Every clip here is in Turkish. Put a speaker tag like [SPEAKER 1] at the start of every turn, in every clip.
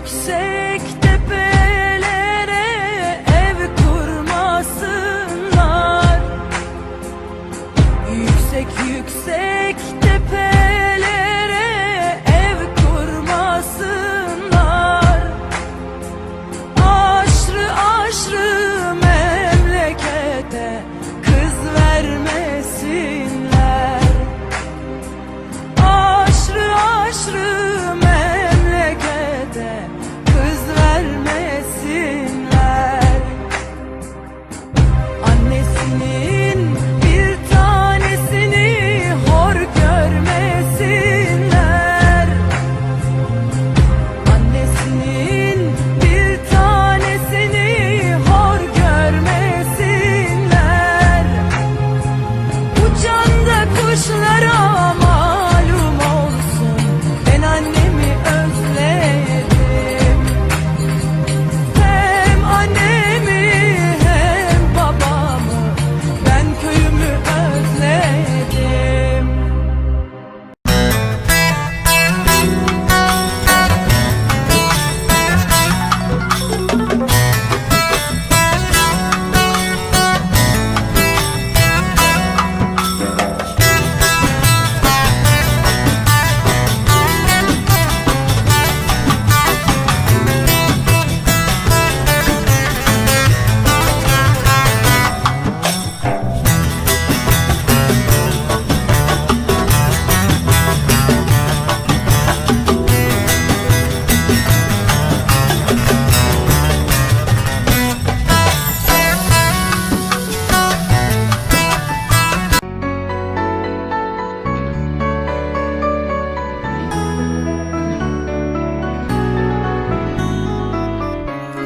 [SPEAKER 1] Yüksek tepelere ev kurmasınlar. Yüksek yüksek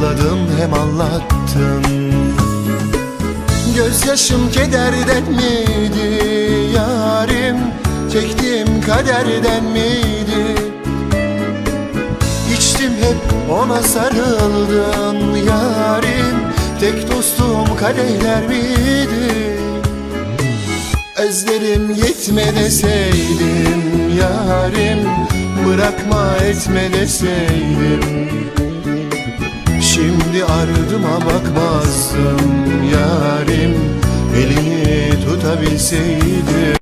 [SPEAKER 2] Hem ağladım hem anlattım Gözyaşım kederden miydi yarim Çektiğim kaderden miydi? İçtim hep ona sarıldım. Yarim Tek dostum kadehler miydi? Özlerim yetme deseydim yarim Bırakma etme deseydim ardıma bakmazdım yarim. Elini tutabilseydim